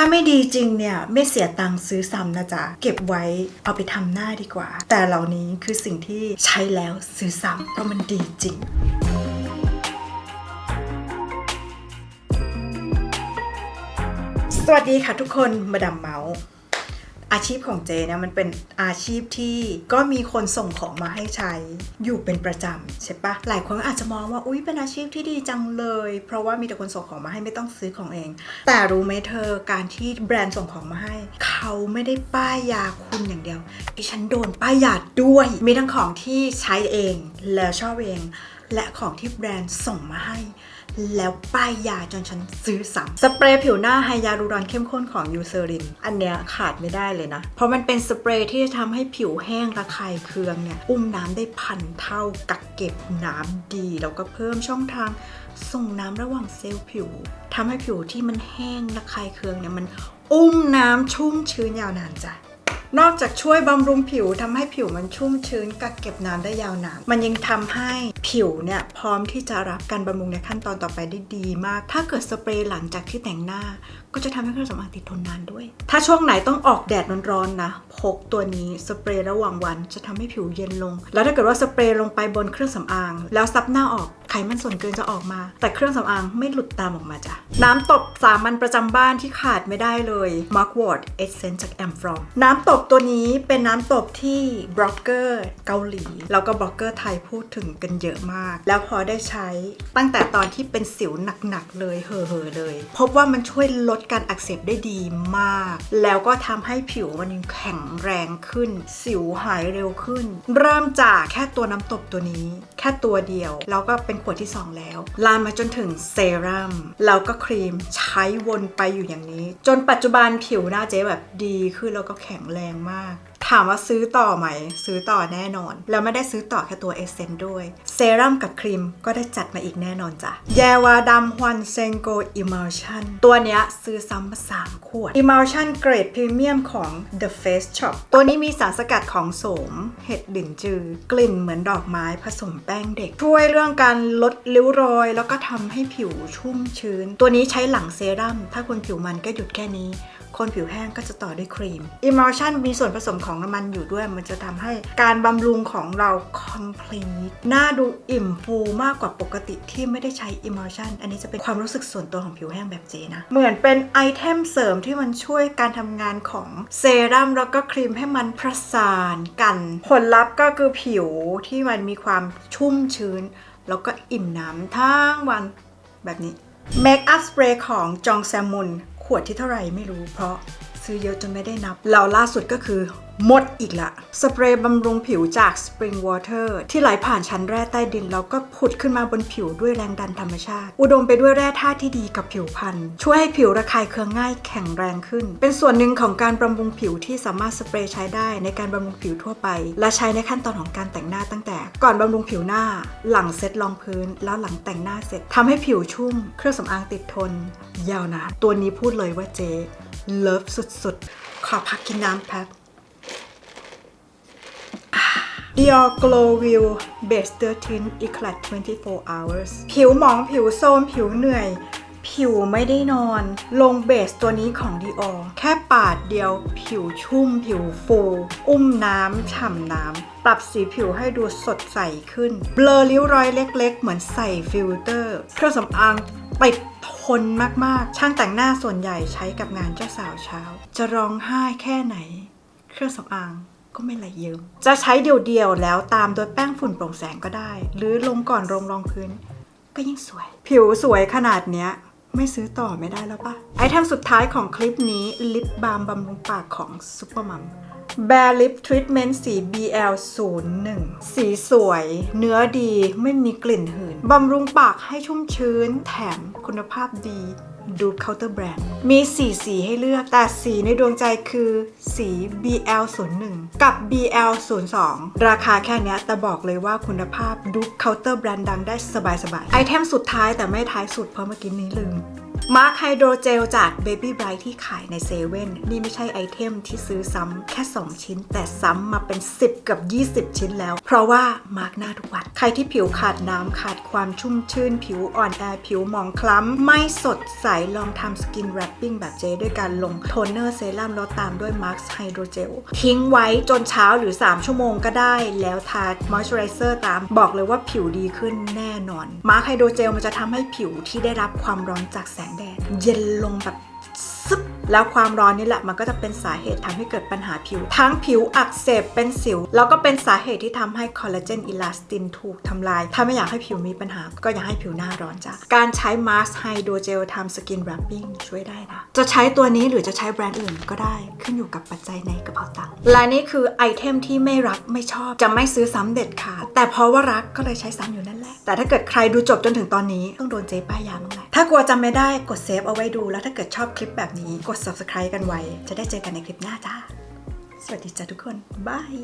ถ้าไม่ดีจริงเนี่ยไม่เสียตังค์ซื้อซ้ำนะจ๊ะ เก็บไว้เอาไปทำหน้าดีกว่า แต่เหล่านี้คือสิ่งที่ใช้แล้วซื้อซ้ำเพราะมันดีจริงสวัสดีค่ะทุกคน มาดามเมาส์ อาชีพของเจเนี่ยมันเป็นอาชีพที่ก็มีคนส่งของมาให้ใช้อยู่เป็นประจำใช่ปะหลายคนอาจจะมองว่าอุ้ยเป็นอาชีพที่ดีจังเลย เพราะว่ามีแต่คนส่งของมาให้ไม่ต้องซื้อของเอง แต่รู้ไหมเธอการที่แบรนด์ส่งของมาให้ เขาไม่ได้ป้ายยาคุณอย่างเดียวดิฉันโดนป้ายยาด้วย มีทั้งของที่ใช้เองแล้วชอบเอง และของที่แบรนด์ส่งมาให้ แล้วป้ายยาจนฉันซื้อซ้ำสเปรย์ผิวหน้าไฮยาลูรอนเข้มข้นของยูเซอรินอันเนี้ยขาดไม่ได้เลยนะ เพราะมันเป็นสเปรย์ที่จะทำให้ผิวแห้งระคายเคืองเนี่ยอุ้มน้ำได้พันเท่ากักเก็บน้ำดีแล้วก็เพิ่มช่องทางส่งน้ำระหว่างเซลล์ผิวทำให้ผิวที่มันแห้งระคายเคืองเนี่ยมันอุ้มน้ำชุ่มชื้นยาวนานจ้ะ นอกจากช่วยบำรุงผิวทำให้ผิวมันชุ่มชื้นกักเก็บน้ำได้ยาวนาน มันยังทำให้ผิวเนี่ยพร้อมที่จะรับการบำรุงในขั้นตอนต่อไปได้ดีมาก ถ้าเกิดสเปรย์หลังจากที่แต่งหน้า ก็จะทำให้เครื่องสำอางติดทนนานด้วย ถ้าช่วงไหนต้องออกแดดร้อนๆนะพกตัวนี้สเปรย์ระหว่างวันจะทำให้ผิวเย็นลง แล้วถ้าเกิดว่าสเปรย์ลงไปบนเครื่องสำอาง แล้วซับหน้าออก ไขมันส่วนเกินจะออกมา แต่เครื่องสำอางไม่หลุดตามออกมาจ้ะ น้ำตบสามัญประจำบ้านที่ขาดไม่ได้เลย Mark Ward Essence จาก a m f r o m น้ำตบตัวนี้เป็นน้ำตบที่บล็อกเกอร์เกาหลี แล้วก็บล็อกเกอร์ไทยพูดถึงกันเยอะมาก แล้วพอได้ใช้ตั้งแต่ตอนที่เป็นสิวหนักๆเลยเห่อๆเลย พบว่ามันช่วยลดการอักเสบได้ดีมาก แล้วก็ทำให้ผิวมันแข็งแรงขึ้น สิวหายเร็วขึ้น เริ่มจากแค่ตัวน้ำตบตัวนี้ แค่ตัวเดียว แล้วก็เป็นขวดที่ 2 แล้ว ลามมาจนถึงเซรั่มแล้วก็ครีมใช้วนไปอยู่อย่างนี้ จนปัจจุบันผิวหน้าเจ๊แบบดีขึ้นแล้วก็แข็งแรงมากถามว่าซื้อต่อไหม ซื้อต่อแน่นอน แล้วไม่ได้ซื้อต่อแค่ตัวเอเซนด้วย เซรั่มกับครีมก็ได้จัดมาอีกแน่นอนจ้ะแยวาดำฮวันเซงโกอิม l ชันตัวเนี้ยซื้อซ้ำมาสามขวดอิม l ชันเกรดพรีเมียมของ The Face Shop ตัวนี้มีสารสกัดของโสม เห็ดหลินจือ กลิ่นเหมือนดอกไม้ผสมแป้งเด็ก ช่วยเรื่องการลดริ้วรอย แล้วก็ทำให้ผิวชุ่มชื้น ตัวนี้ใช้หลังเซรั่มถ้าคนผิวมันก็หยุดแค่นี้ คนผิวแห้งก็จะต่อด้วยครีม Emulsion มีส่วนผสมของน้ำมันอยู่ด้วย มันจะทำให้การบำรุงของเรา complete หน้าดูอิ่มฟูมากกว่าปกติที่ไม่ได้ใช้ Emulsion อันนี้จะเป็นความรู้สึกส่วนตัวของผิวแห้งแบบเจนะ เหมือนเป็นไอเทมเสริมที่มันช่วยการทำงานของเซรั่มแล้วก็ครีมให้มันประสานกัน ผลลัพธ์ก็คือผิวที่มันมีความชุ่มชื้น แล้วก็อิ่มน้ำทั้งวันแบบนี้เมคอัพสเปรย์ของจองแซมมุน ขวดที่เท่าไหร่ไม่รู้เพราะ ซื้อเยอะจนไม่ได้นับ แล้วล่าสุดก็คือหมดอีกละ สเปรย์บำรุงผิวจาก Spring Water ที่ไหลผ่านชั้นแร่ใต้ดิน แล้วก็ผุดขึ้นมาบนผิวด้วยแรงดันธรรมชาติ อุดมไปด้วยแร่ธาตุที่ดีกับผิวพรรณช่วยให้ผิวระคายเคืองง่ายแข็งแรงขึ้น เป็นส่วนหนึ่งของการบำรุงผิวที่สามารถสเปรย์ใช้ได้ในการบำรุงผิวทั่วไป และใช้ในขั้นตอนของการแต่งหน้าตั้งแต่ ก่อนบำรุงผิวหน้า หลังเซ็ตรองพื้น แล้วหลังแต่งหน้าเสร็จทำให้ผิวชุ่ม เครื่องสำอางติดทน ยาวนานตัวนี้พูดเลยว่าเจ๊ เลิฟสุดๆ ขอพักกินน้ำแป๊บ Dior Glow View Base 13 Eclat 24 Hours ผิวหมองผิวโทรมผิวเหนื่อย ผิวไม่ได้นอน ลงเบสตัวนี้ของ Dior แค่ปาดเดียว ผิวชุ่ม ผิวฟู อุ้มน้ำฉ่ำน้ำ ปรับสีผิวให้ดูสดใสขึ้น เบลอริ้วรอยเล็กๆ เหมือนใส่ฟิลเตอร์ เครื่องสำอาง ติดทนมากๆ ช่างแต่งหน้าส่วนใหญ่ใช้กับงานเจ้าสาวเช้า จะร้องไห้แค่ไหน เครื่องสำอางก็ไม่ไหลเยิ้มจะใช้เดี่ยวๆแล้วตามโดยแป้งฝุ่นโปร่งแสงก็ได้ หรือลงก่อนลงรองพื้น ก็ยิ่งสวย ผิวสวยขนาดเนี้ยไม่ซื้อต่อไม่ได้แล้วปะไอเทมสุดท้ายของคลิปนี้ลิปบาล์มบำรุงปากของซุปเปอร์มัมแบร์ลิปทรีทเมนต์สี BL01 สีสวย เนื้อดีไม่มีกลิ่นหืน บำรุงปากให้ชุ่มชื้น แถมคุณภาพดีดูเคาน์เตอร์แบรนด์ มี 4 สีให้เลือก แต่สีในดวงใจคือสี BL01 กับ BL02 ราคาแค่เนี้ยแต่บอกเลยว่าคุณภาพดูเคาน์เตอร์แบรนด์ดังได้สบายๆ ไอเทมสุดท้ายแต่ไม่ท้ายสุดเพราะเมื่อกี้นี้ลืม มาร์คไฮโดรเจลจาก Baby Bright ที่ขายในเซเว่นนี่ไม่ใช่ไอเทมที่ซื้อซ้ำแค่ 2 ชิ้น แต่ซ้ำมาเป็น 10 กับ 20 ชิ้นแล้ว เพราะว่ามาร์กหน้าทุกวัน ใครที่ผิวขาดน้ำขาดความชุ่มชื่น ผิวอ่อนแอผิวหมองคล้ำ ไม่สดใส ลองทำสกินแรปปิ้งแบบเจด้วยการลงโทนเนอร์เซรั่มแล้วตามด้วยมาร์คไฮโดรเจลทิ้งไว้จนเช้าหรือ 3 ชั่วโมงก็ได้ แล้วทามอยส์เจอไรเซอร์ตามบอกเลยว่าผิวดีขึ้นแน่นอนมาร์คไฮโดรเจลมันจะทำให้ผิวที่ได้รับความร้อนจากแสงแดดเย็นลงแบบซึบแล้วความร้อนนี่แหละมันก็จะเป็นสาเหตุทำให้เกิดปัญหาผิว ทั้งผิวอักเสบเป็นสิว แล้วก็เป็นสาเหตุที่ทำให้คอลลาเจนอิลาสตินถูกทำลาย ถ้าไม่อยากให้ผิวมีปัญหา ก็อย่าให้ผิวหน้าร้อนจ้ะ การใช้มาสก์ไฮโดรเจลทำสกินแรปปิ้งช่วยได้นะ จะใช้ตัวนี้หรือจะใช้แบรนด์อื่นก็ได้ขึ้นอยู่กับปัจจัยในกระเป๋าตังค์และนี่คือไอเทมที่ไม่รักไม่ชอบ จะไม่ซื้อซ้ำเด็ดขาดแต่เพราะว่ารักก็เลยใช้ซ้ำอยู่นั่นแหละแต่ถ้าเกิดใครดูจบจนถึงตอนนี้ต้องโดนเจ๊ป้ายยาบ้งแหละ ถ้ากลัวจำไม่ได้กดเซฟเอาไว้ดู แล้วถ้าเกิดชอบคลิปแบบนี้กด subscribe กันไว้ จะได้เจอกันในคลิปหน้าจ้า สวัสดีจ้าทุกคนบาย